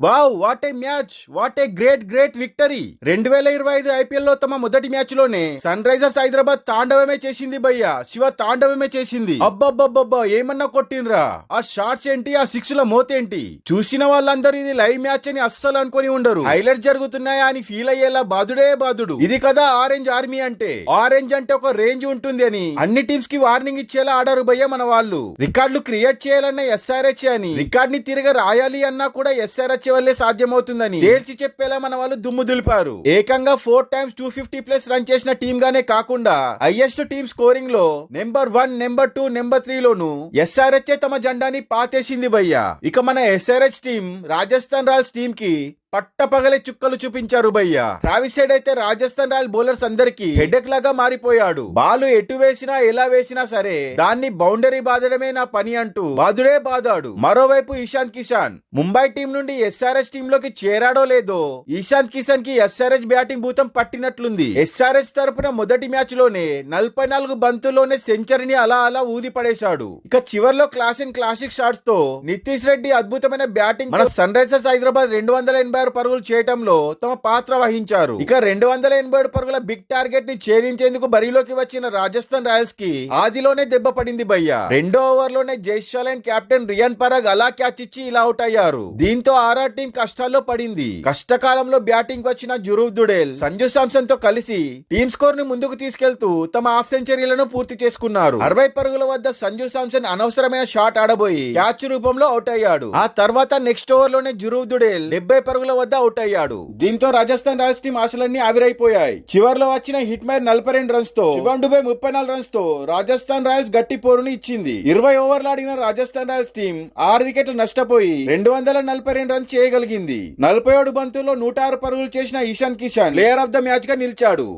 Wow what a match what a great great victory రెండు వేల ఇరవై ఐదు ఐపీఎల్లో తమ మొదటి మ్యాచ్లోనే సన్ రైజర్స్ హైదరాబాద్ తాండవమే చేసింది భయ్య. శివ తాండవమే చేసింది. అబ్బబ్బబ్బబ్బా ఏమన్నా కొట్టినరా ఆ షార్ట్స్ ఏంటి? ఆ సిక్స్ ల మోతేంటి? చూసిన వాళ్ళందరూ ఇది లైవ్ మ్యాచ్ అని అస్సలు అనుకొని ఉండరు. హైలైట్ జరుగుతున్నాయా అని ఫీల్ అయ్యేలా బాదుడే బాదుడు. ఇది కదా ఆరెంజ్ ఆర్మీ అంటే. ఆరెంజ్ అంటే ఒక రేంజ్ ఉంటుంది అని అన్ని టీమ్స్కి వార్నింగ్ ఇచ్చేలా ఆడారు భయ్య మన వాళ్ళు. రికార్డులు క్రియేట్ చేయాలన్న ఎస్ఆర్హెచ్ అని. రికార్డ్ని తిరిగి రాయాలి అన్నా కూడా ఎస్ఆర్హెచ్ వల్లే సాధ్యమవుతుందని. తేల్చి చెప్పేలా మన వాళ్ళు దుమ్ము దులిపారు. ఏకంగా four times two fifty plus run చేసిన టీమ్ గానే కాకుండా highest team స్కోరింగ్లో number one number two number three లోను ఎస్ఆర్హెచ్ తమ జెండాని పాతేసింది భయ్య. ఇక మన SRH team Rajasthan Royals team కి పట్టపగలే చుక్కలు చూపించారు భయ్య. ట్రావిస్ సైడ్ అయితే రాజస్థాన్ రాయల్ బౌలర్స్ అందరికి హెడెక్ లాగా మారిపోయాడు. బాలు ఎటు వేసినా ఎలా వేసినా సరే దాన్ని బౌండరీ బాదడమే నా పని అంటూ బాదుడే బాదాడు. మరోవైపు ఇషాంత్ కిషాన్ ముంబై టీం నుండి ఎస్ఆర్ఎస్ టీం లోకి చేరాడో లేదో ఇషాంత్ కిషాన్కి ఎస్ఆర్ఎస్ బ్యాటింగ్ భూతం పట్టినట్లుంది. ఎస్ఆర్ఎస్ తరపున మొదటి మ్యాచ్లోనే నలభై నాలుగు బంతుల్లోనే సెంచరీని అలా అలా ఊది పడేశాడు. ఇక చివరిలో క్లాసిన్ క్లాసిక్ షాట్స్తో నితీష్ రెడ్డి అద్భుతమైన బ్యాటింగ్ మన సన్ రైజర్స్ హైదరాబాద్ రెండు వందల ఎనభై ఆరు పరుగులు చేయటంలో తమ పాత్ర వహించారు. ఇక రెండు వందల ఎనభై ఏడు పరుగుల బిగ్ టార్గెట్ని ఛేదించేందుకు బరిలోకి వచ్చిన రాజస్థాన్ రాయల్స్కి ఆదిలోనే దెబ్బ పడింది భయ్య. రెండో ఓవర్లోనే జైస్వాల్ అండ్ కెప్టెన్ రియాన్ పరాగ్ అలా క్యాచ్ ఇచ్చి ఇలా అవుట్ అయ్యారు. దీంతో ఆర్ఆర్ టీం కష్టాల్లో పడింది. కష్టకాలంలో బ్యాటింగ్ వచ్చిన జురూవ్ దుడేల్ సంజు సామ్సన్తో కలిసి టీమ్ స్కోర్ని ముందుకు తీసుకెళ్తూ తమ హాఫ్ సెంచరీలను పూర్తి చేసుకున్నారు. అరవై పరుగుల వద్ద సంజు సామ్సన్ అనవసరమైన షాట్ ఆడబోయి క్యాచ్ రూపంలో అవుట్ అయ్యాడు. ఆ తర్వాత నెక్స్ట్ ఓవర్లోనే జురూవ్ దుడేల్ డెబ్బై పరుగుల వద్ద అవుట్ అయ్యాడు. దీంతో రాజస్థాన్ రాయల్స్ టీం ఆశలన్నీ ఆవిరైపోయాయి. చివర్లో వచ్చిన హిట్ మైర్ నలభై రెండు రన్స్తో శివన్ డుబే ముప్పై నాలుగు రన్స్తో రాజస్థాన్ రాయల్స్ గట్టి పోరుని ఇచ్చింది. ఇరవై ఓవర్లు ఆడిన రాజస్థాన్ రాయల్స్ టీం ఆరు వికెట్లు నష్టపోయి రెండు వందల నలభై రెండు రన్స్ చేయగలిగింది. నలభై ఏడు బంతుల్లో నూట ఆరు పరుగులు చేసిన Ishan Kishan player of the మ్యాచ్గా నిలిచాడు.